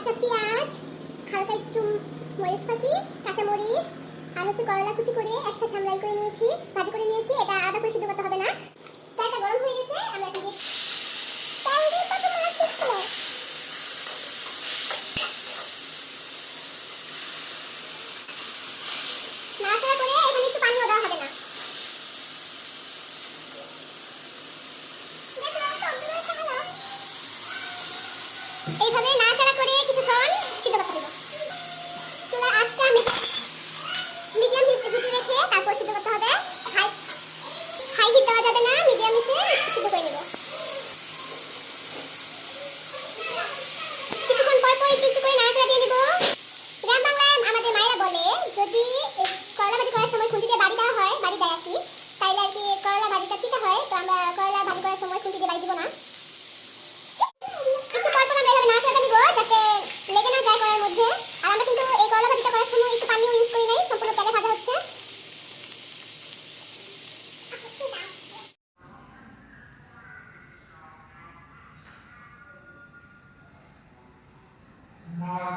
কাঁচা পেঁয়াজ, হালকা একটু মরিচ পাখি কাঁচা মরিচ আর হচ্ছে করলা কুচি করে একসাথে আমরা করে নিয়েছি, ভাজি করে নিয়েছি, এটা আদা করে সিদ্ধ করতে হবে না। তেলটা গরম হয়ে গেছে আমরা এখন তেল দিয়ে কত মাছ দিচ্ছিল নাড়াচাড়া করে এখানে একটু পানিও দেওয়া হবে না। এইভাবে নাড়াচাড়া যায় আর কি। তাইলে আর কি করলা ভাজিটা চিতে হয়, তো আমরা করলা ভাজি করার সময় খুঁটি দিয়ে বাড়ি দিব না। একটু পরপর আমরা এভাবে নাড়াচাড়া দিব যাতে লেগে না যায় করার মধ্যে। আর আমরা কিন্তু এই করলা ভাজিটা করার সময় একটু পানিও ইউজ করি নাই, সম্পূর্ণ তেলে ভাজা হচ্ছে। Wow.